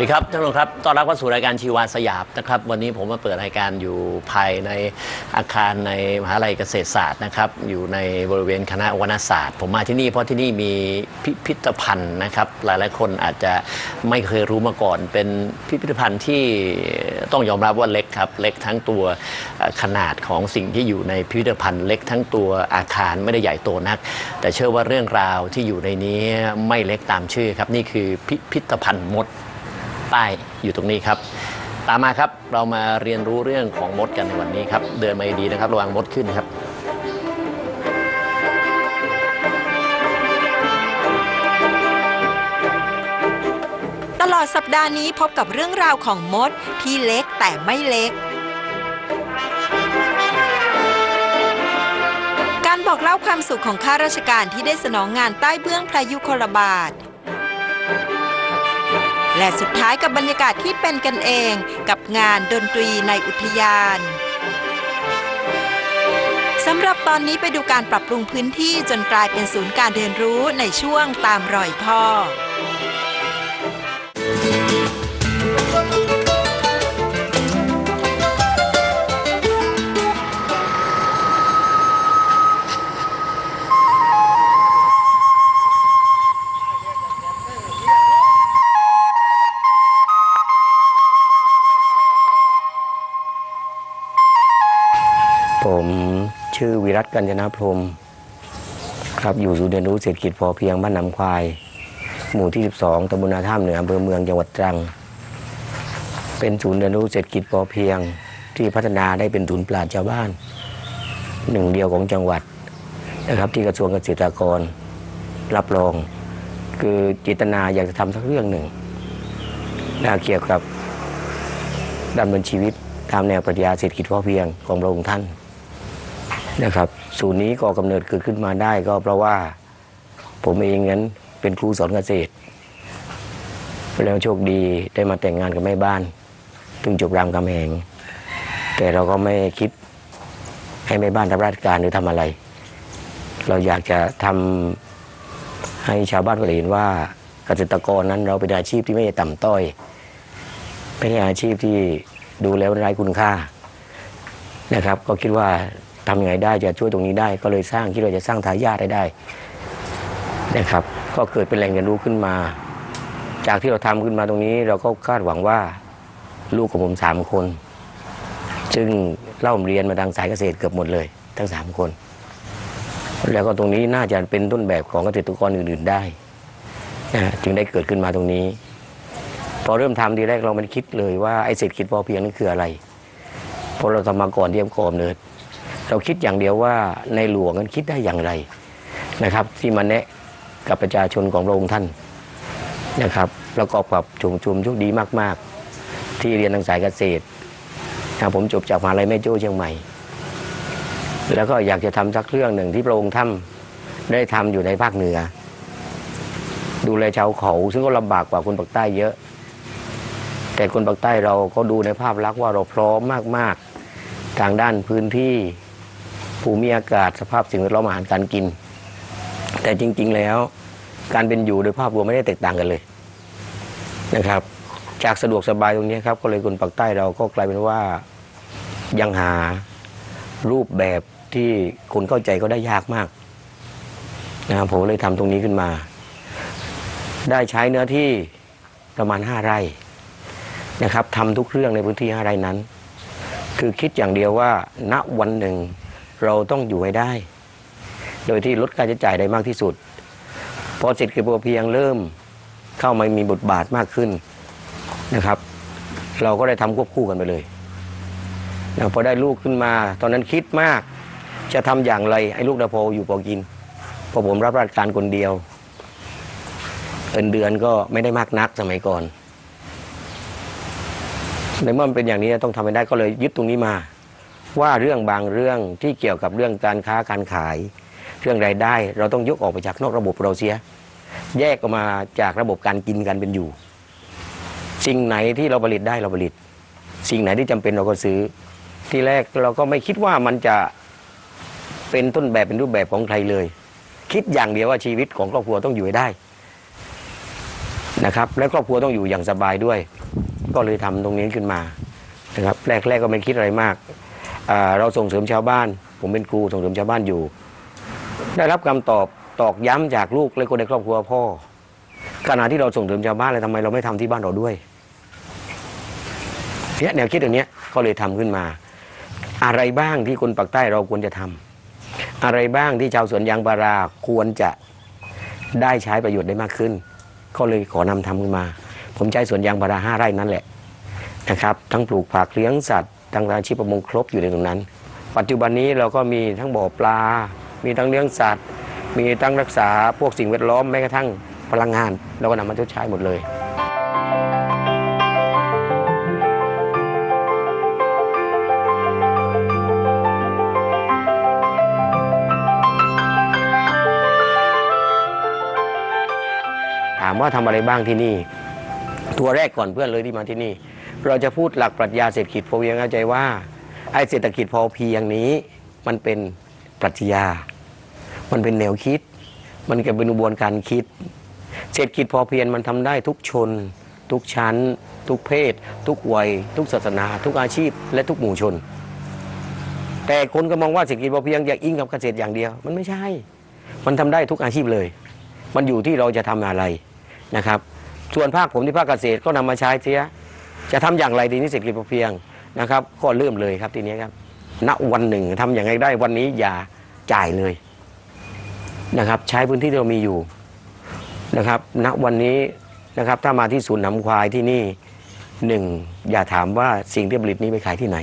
สวัสดีครับท่านผู้ชมครับต้อนรับเข้าสู่รายการชีวาสยามนะครับ วันนี้ผมมาเปิดรายการอยู่ภายในอาคารในมหาลัยเกษตรศาสตร์นะครับ อยู่ในบริเวณคณะวรรณศาสตร์ ผมมาที่นี่เพราะที่นี่มีพิพิธภัณฑ์นะครับ หลายๆคนอาจจะไม่เคยรู้มาก่อน เป็นพิพิธภัณฑ์ที่ต้องยอมรับว่าเล็กครับ เล็กทั้งตัวขนาดของสิ่งที่อยู่ในพิพิธภัณฑ์ เล็กทั้งตัวอาคารไม่ได้ใหญ่โตนัก แต่เชื่อว่าเรื่องราวที่อยู่ในนี้ไม่เล็กตามชื่อครับนี่คือพิพิธภัณฑ์มด ป้ายอยู่ตรงนี้ครับ ตามมาครับเรามาเรียนรู้เรื่องของมดกันในวันนี้ครับ เดินมาดีนะครับ ระวังมดขึ้นครับตลอดสัปดาห์นี้พบกับเรื่องราวของมดที่เล็กแต่ไม่เล็ก การบอกเล่าความสุขของข้าราชการที่ได้สนองงานใต้เบื้องพระยุคลบาท และสุดท้ายกับบรรยากาศที่เป็นกันเองกับงานดนตรีในอุทยานสำหรับตอนนี้ไปดูการปรับปรุงพื้นที่จนกลายเป็นศูนย์การเรียนรู้ในช่วงตามรอยพ่อ วิรัตกัญจนาพรมครับอยู่ศูนย์เรียนรู้เศรษฐกิจพอเพียงบ้านน้ำควาย หมู่ที่ 12ตำบลนาท่ามเหนืออำเภอเมืองจังหวัดตรัง เป็นศูนย์เรียนรู้เศรษฐกิจพอเพียงที่พัฒนาได้เป็นศูนย์ปราชญ์ชาวบ้าน หนึ่งเดียวของจังหวัดนะครับ ที่กระทรวงเกษตรกรรับรอง คือจิตนาอยากจะทำสักเรื่องหนึ่งนะเกี่ยวกับดำเนินชีวิตตามแนวปรัชญาเศรษฐกิจพอเพียงของพระองค์ท่าน นะครับ ศูนย์นี้ก็กำเนิดเกิดขึ้นมาได้ก็เพราะว่าผมเองนั้นเป็นครูสอนเกษตรแล้วโชคดีได้มาแต่งงานกับแม่บ้านถึงจบรามคำแหงแต่เราก็ไม่คิดให้แม่บ้านรับราชการหรือทำอะไร เราอยากจะทำให้ชาวบ้านก็เห็นว่าเกษตรกรนั้นเราเป็นอาชีพที่ไม่ต่ำต้อยไม่ใช่อาชีพที่ดูแล้วไร้คุณค่านะครับ ก็คิดว่า ทำยังไงได้จะช่วยตรงนี้ได้ ก็เลยสร้างคิดว่าจะสร้างทายาทให้ได้นะครับ ก็เกิดเป็นแหล่งเรียนรู้ขึ้นมา จากที่เราทำขึ้นมาตรงนี้ เราก็คาดหวังว่าลูกของผมสามคน ซึ่งเล่าเรียนมาทางสายเกษตรเกือบหมดเลย ทั้งสามคน แล้วก็ตรงนี้น่าจะเป็นต้นแบบของเกษตรกรอื่น ๆได้นะจึงได้เกิดขึ้นมาตรงนี้ พอเริ่มทำทีแรกเราไม่คิดเลยว่าไอ้เศรษฐกิจพอเพียงนั่นคืออะไรเพราะเราทำมาก่อนเตรียมกอมเนิด เราคิดอย่างเดียวว่าในหลวงนั้นคิดได้อย่างไรนะครับ ที่มาแนะกับประชาชนของพระองค์ท่านนะครับประกอบกับชุมชุมโชคดีมาก ๆ ที่เรียนทางสายเกษตรนะผมจบจากมหาลัยแม่โจ้เชียงใหม่ แล้วก็อยากจะทำสักเรื่องหนึ่งที่พระองค์ท่านได้ทำอยู่ในภาคเหนือ ดูแลชาวเขา ซึ่งก็ลำบากกว่าคนปากใต้เยอะ แต่คนปากใต้เราก็ดูในภาพลักษณ์ว่าเราพร้อมมาก ๆ ทางด้านพื้นที่ ภูมิอากาศสภาพสิ่งแวดล้อมอาหารการกิน แต่จริง ๆ แล้ว การเป็นอยู่โดยภาพรวมไม่ได้แตกต่างกันเลยนะครับ จากสะดวกสบายตรงนี้ครับ ก็เลยคนปากใต้เราก็กลายเป็นว่ายังหารูปแบบที่คนเข้าใจก็ได้ยากมากนะครับผมเลยทำตรงนี้ขึ้นมา ได้ใช้เนื้อที่ประมาณห้าไร่นะครับทำทุกเรื่องในพื้นที่ห้าไร่นั้น คือคิดอย่างเดียวว่าณวันหนึ่ง เราต้องอยู่ให้ได้ โดยที่ลดค่าใช้จ่ายได้มากที่สุด พอเศรษฐกิจพอเพียงเริ่มเข้ามามีบทบาทมากขึ้นนะครับ เราก็ได้ทำควบคู่กันไปเลยนะพอได้ลูกขึ้นมา ตอนนั้นคิดมาก จะทำอย่างไรให้ลูกได้พออยู่พอกินเพอผมรับราชการคนเดียวเงินเดือนก็ไม่ได้มากนักสมัยก่อนในเมื่อมันเป็นอย่างนี้ต้องทำให้ได้ก็เลยยึดตรงนี้มา ว่าเรื่องบางเรื่องที่เกี่ยวกับเรื่องการค้าการขาย เรื่องรายได้ เราต้องยกออกไปจากนอกระบบเราเสีย แยกออกมาจากระบบการกินกันเป็นอยู่ สิ่งไหนที่เราผลิตได้เราผลิต สิ่งไหนที่จำเป็นเราก็ซื้อ ที่แรกเราก็ไม่คิดว่ามันจะเป็นต้นแบบเป็นรูปแบบของใครเลย คิดอย่างเดียวว่าชีวิตของครอบครัวต้องอยู่ให้ได้นะครับ และครอบครัวต้องอยู่อย่างสบายด้วย ก็เลยทำตรงนี้ขึ้นมานะครับแรกๆก็ไม่คิดอะไรมาก เราส่งเสริมชาวบ้าน ผมเป็นครูส่งเสริมชาวบ้านอยู่ ได้รับคำตอบตอกย้ำจากลูกและคนในครอบครัวพ่อขณะที่เราส่งเสริมชาวบ้านเลยทำไมเราไม่ทำที่บ้านเราด้วยเนี่ยแนวคิดอย่างนี้ก็เลยทำขึ้นมา อะไรบ้างที่คนปากใต้เราควรจะทำอะไรบ้างที่ชาวสวนยางพาราควรจะได้ใช้ประโยชน์ได้มากขึ้น ก็เลยขอนำทำขึ้นมา ผมใช้สวนยางพาราห้าไร่นั่นแหละนะครับ ทั้งปลูกผักเลี้ยงสัตว์ ทั้งอาชีพประมงครบอยู่ในตรงนั้น ปัจจุบันนี้เราก็มีทั้งบ่อปลา มีทั้งเลี้ยงสัตว์ มีทั้งรักษาพวกสิ่งแวดล้อมแม้กระทั่งพลังงาน เราก็นำมาชดใช้หมดเลยถามว่าทำอะไรบ้างที่นี่ ตัวแรกก่อนเพื่อนเลยที่มาที่นี่ เราจะพูดหลักปรัชญาเศรษฐกิจพอเพียงเข้าใจว่าไอ้เศรษฐกิจพอเพียงนี้ มันเป็นปรัชญา มันเป็นแนวคิด มันก็เป็นกระบวนการคิด เศรษฐกิจพอเพียงมันทำได้ทุกชน ทุกชั้น ทุกเพศ ทุกวัย ทุกศาสนา ทุกอาชีพ และทุกหมู่ชน แต่คนก็มองว่าเศรษฐกิจพอเพียงอยากอิงกับเกษตรอย่างเดียว มันไม่ใช่ มันทำได้ทุกอาชีพเลย มันอยู่ที่เราจะทำอะไรนะครับ ส่วนภาคผมที่ภาคเกษตรก็นำมาใช้เสีย จะทำอย่างไรดีนี่เศรษฐกิจพอเพียงนะครับก็เริ่มเลยครับทีนี้ครับณวันหนึ่งทำอย่างไรได้วันนี้อย่าจ่ายเลยนะครับ ใช้พื้นที่ที่เรามีอยู่นะครับณวันนี้นะครับถ้ามาที่ศูนย์นำควายที่นี่หนึ่งอย่าถามว่าสิ่งที่ผลิตนี้ไปขายที่ไหน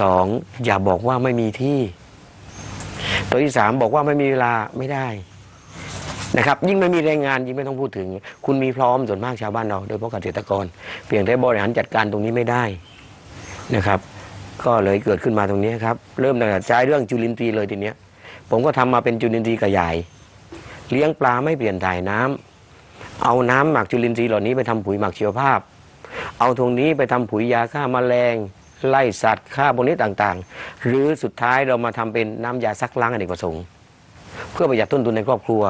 สองอย่าบอกว่าไม่มีที่ ตัวที่สามบอกว่าไม่มีเวลาไม่ได้ นะครับยิ่งไม่มีแรงงานยิ่งไม่ต้องพูดถึง คุณมีพร้อมส่วนมากชาวบ้านเราโดยเฉพาะเกษตรกร เพียงแต่บริหารจัดการตรงนี้ไม่ได้นะครับ ก็เลยเกิดขึ้นมาตรงนี้ครับ เริ่มตั้งแต่ใช้เรื่องจุลินทรีย์เลยทีเนี้ย ผมก็ทำมาเป็นจุลินทรีย์กระใหญ่เลี้ยงปลาไม่เปลี่ยนถ่ายน้ำเอาน้ำหมักจุลินทรีย์เหล่านี้ไปทำปุ๋ยหมักชีวภาพ เอาตรงนี้ไปทำปุ๋ยยาฆ่าแมลงไล่สัตว์ฆ่าพวกนี้ต่างๆ หรือสุดท้ายเรามาทำเป็นน้ำยาซักล้างอเนกประสงค์ เพื่อประหยัดต้นทุนในครอบครัว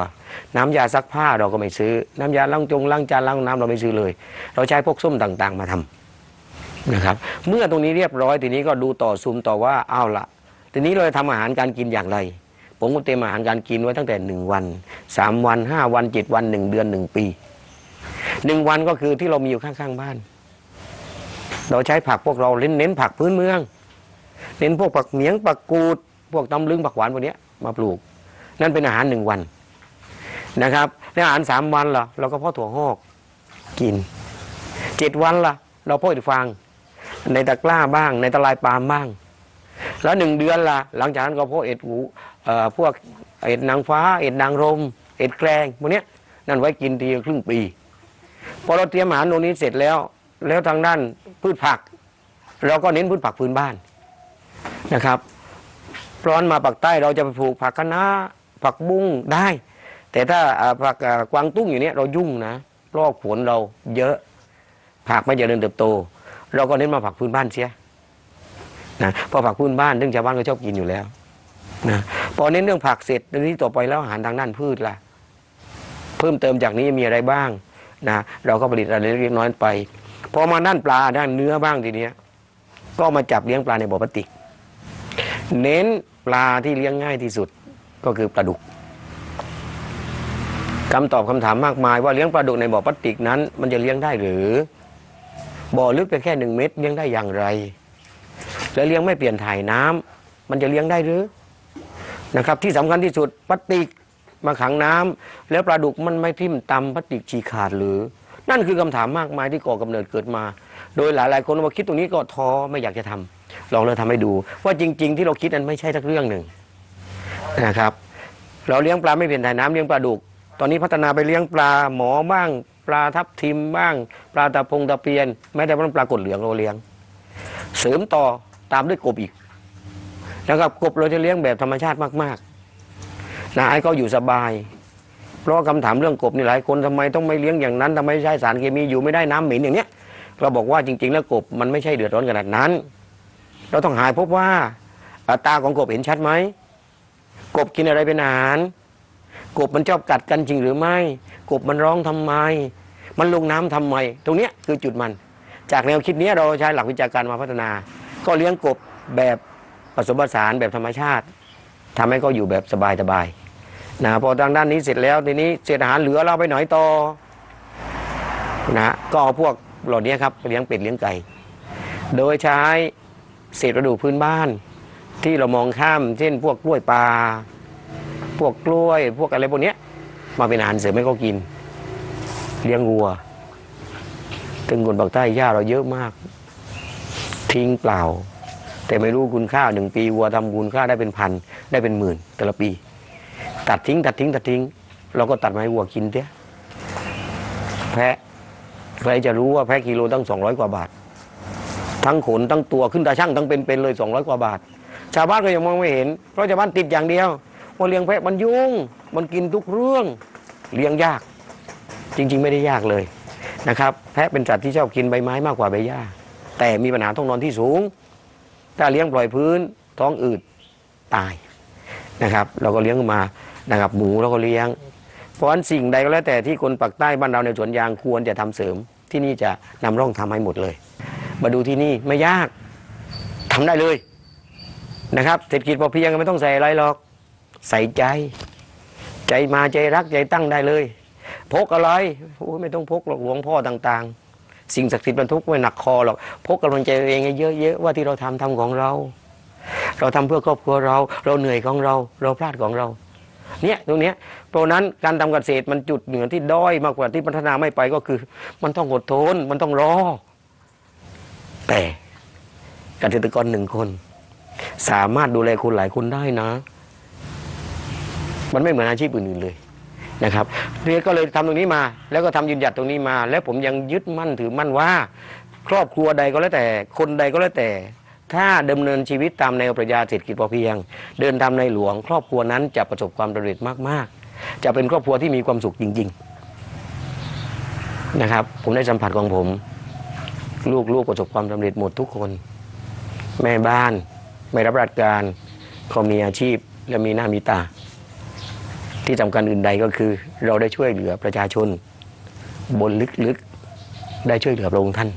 น้ำยาซักผ้าเราก็ไม่ซื้อ น้ำยาล้างจงล้างจานล้างน้ำเราไม่ซื้อเลย เราใช้พวกส้มต่างๆ มาทำนะครับ เมื่อตรงนี้เรียบร้อยทีนี้ก็ดูต่อซูมต่อว่าเอาละทีนี้เราจะทำอาหารการกินอย่างไร ผมก็เตรียมอาหารการกินไว้ตั้งแต่หนึ่งวันสามวันห้าวันเจ็ดวันหนึ่งเดือนหนึ่งปีหนึ่งวันก็คือที่เรามีอยู่ข้างๆบ้าน เราใช้ผักพวกเราเน้นเน้นผักพื้นเมือง เน้นพวกผักเหมียงผักกูด พวกตำลึงผักหวานพวกเนี้ยมาปลูก นั่นเป็นอาหารหนึ่งวันนะครับในอาหารสามวันล่ะเราก็พาะถั่วงอกกินเจ็ดวันล่ะ เราพาะเห็ดฟางในตะกร้าบ้าง ในตะลายปาล์มบ้าง แล้วหนึ่งเดือนล่ะ หลังจากนั้นก็พาะเห็ดหูเอ่อพวกเห็ดนางฟ้าเห็ดนางรมเห็ดแกลงพวกเนี้ยนั่นไว้กินทีครึ่งปี พอเราเตรียมอาหารตรงนี้เสร็จแล้ว แล้วทางด้านพืชผัก เราก็เน้นพืชผักพื้นบ้านนะครับร้อนมาปากใต้เราจะไปปลูกผักคะน้า ผักบุ้งได้ แต่ถ้าผักกวางตุ้งอยู่เนี้ยเรายุ่งนะรอกฝนเราเยอะ ผักไม่เจริญเติบโต เราก็เน้นมาผักพื้นบ้านเสียนะพอผักพื้นบ้านซึ่องชาวบ้านก็ชอบกินอยู่แล้วนะพอเน้นเรื่องผักเสร็จทีนี้ต่อไปแล้วอาหารทางด้านพืชล่ะ เพิ่มเติมจากนี้มีอะไรบ้างนะเราก็ผลิตอะไรเล็กน้อยไปพอมาด้านปลาด้านเนื้อบ้างทีเนี้ย ก็มาจับเลี้ยงปลาในบ่อพลาสติก เน้นปลาที่เลี้ยงง่ายที่สุด ก็คือปลาดุกคำตอบคำถามมากมายว่าเลี้ยงปลาดุกในบ่อพลาสติกนั้น มันจะเลี้ยงได้หรือ บ่อลึกไปแค่หนึ่งเมตรเลี้ยงได้อย่างไร แล้วเลี้ยงไม่เปลี่ยนถ่ายน้ำมันจะเลี้ยงได้หรือนะครับ ที่สำคัญที่สุดพลาสติกมาขังน้ำแล้วปลาดุกมันไม่ทิ่มตำพลาสติกฉีกขาดหรือ นั่นคือคำถามมากมายที่ก่อกำเนิดเกิดมา โดยหลายๆคนมาคิดตรงนี้ก็ท้อไม่อยากจะทำลองเลยทำให้ดู ว่าจริง ๆ ที่เราคิดนั้นไม่ใช่สักเรื่องหนึ่ง นะครับ เราเลี้ยงปลาไม่เปลี่ยนถ่ายน้ำเลี้ยงปลาดุก ตอนนี้พัฒนาไปเลี้ยงปลาหมอบ้าง ปลาทับทิมบ้าง ปลาตะพงตะเพียนแม้แต่ปลากดเหลืองเราเลี้ยง เสริมต่อตามด้วยกบอีกนะครับกบเราจะเลี้ยงแบบธรรมชาติมากๆนะไอ้ก็อยู่สบาย เพราะว่าคำถามเรื่องกบนี่หลายคนทำไมต้องไม่เลี้ยงอย่างนั้นทำไมใช้สารเคมีอยู่ไม่ได้น้ำเหม็นอย่างเนี้ยเราบอกว่าจริง ๆ แล้วกบมันไม่ใช่เดือดร้อนขนาดนั้น เราต้องหายพบว่าตาของกบเห็นชัดไหม กบกินอะไรเป็นอาหาร กบมันชอบกัดกันจริงหรือไม่ กบมันร้องทำไม มันลงน้ำทำไม ตรงนี้คือจุดมัน จากแนวคิดนี้เราใช้หลักวิชาการมาพัฒนา ก็เลี้ยงกบแบบผสมผสานแบบธรรมชาติทำให้เขาอยู่แบบสบายๆนะพอทางด้านนี้เสร็จแล้วทีนี้เศษอาหารเหลือเราไปหน่อยต่อนะก็เอาพวกเหล่านี้ครับเลี้ยงเป็ดเลี้ยงไก่ โดยใช้เศษวัสดุพื้นบ้าน ที่เรามองข้าม เช่น พวกกล้วยปลาพวกกล้วย พวกอะไรพวกเนี้ยมาเป็นอาหารเสริมให้เขากิน เลี้ยงวัวถึงคนปากใต้หญ้าเราเยอะมาก ทิ้งเปล่า แต่ไม่รู้คุณค่าหนึ่งปีวัวทำคุณค่าได้เป็นพันได้เป็นหมื่น แต่ละปี ตัดทิ้ง ตัดทิ้ง ตัดทิ้ง เราก็ตัดมาให้วัวกินเตี้ยแพะใครจะรู้ว่าแพะกิโลตั้งสองร้อยกว่าบาท ทั้งขนทั้งตัวขึ้นตาช่างทั้งเป็นๆเลยสองร้อยกว่าบาท ชาวบ้านก็ยังมองไม่เห็น เพราะชาวบ้านติดอย่างเดียวว่าเลี้ยงแพะมันยุ่ง มันกินทุกเรื่อง เลี้ยงยาก จริง ๆ ไม่ได้ยากเลยนะครับ แพะเป็นสัตว์ที่ชอบกินใบไม้มากกว่าใบหญ้า แต่มีปัญหาท้องนอนที่สูง ถ้าเลี้ยงปล่อยพื้นท้องอืดตายนะครับ เราก็เลี้ยงมานะครับหมูเราก็เลี้ยง เพราะฉะนั้นสิ่งใดก็แล้วแต่ที่คนปักใต้บ้านเราในสวนยางควรจะทำเสริม ที่นี่จะนำร่องทำให้หมดเลย มาดูที่นี่ไม่ยากทำได้เลย นะครับเศรษฐกิจพอเพียงไม่ต้องใส่อะไรหรอก ใส่ใจ ใจมาใจรักใจตั้งได้เลย พกอะไรโอ้ไม่ต้องพกหรอกหลวงพ่อต่างๆ สิ่งศักดิ์สิทธิ์บรรทุกไม่หนักคอหรอกพกกำลังใจเองให้เยอะๆว่าที่เราทำทำของเรา เราทำเพื่อครอบครัวเรา เราเหนื่อยของเรา เราพลาดของเราเนี่ยตรงเนี้ยเพราะฉะนั้นการทำเกษตรมันจุดเหนือที่ด้อยมากกว่าที่พัฒนาไม่ไปก็คือ มันต้องอดทนมันต้องรอ แต่เกษตรกรหนึ่งคน สามารถดูแลคนหลายคนได้นะ มันไม่เหมือนอาชีพอื่นๆเลยนะครับเรียก็เลยทำตรงนี้มา แล้วก็ทำยืนหยัดตรงนี้มา แล้วผมยังยึดมั่นถือมั่นว่า ครอบครัวใดก็แล้วแต่ คนใดก็แล้วแต่ ถ้าดำเนินชีวิตตามแนวปรัชญาเศรษฐกิจพอเพียง เดินตามในหลวง ครอบครัวนั้นจะประสบความสำเร็จมากๆ จะเป็นครอบครัวที่มีความสุขจริง ๆนะครับ ผมได้สัมผัสของผม ลูกๆประสบความสำเร็จหมดทุกคน แม่บ้าน ไม่รับราชการเขามีอาชีพและมีหน้ามีตา ที่สำคัญอื่นใดก็คือ เราได้ช่วยเหลือประชาชน บนลึกๆ ได้ช่วยเหลือพระองค์ท่าน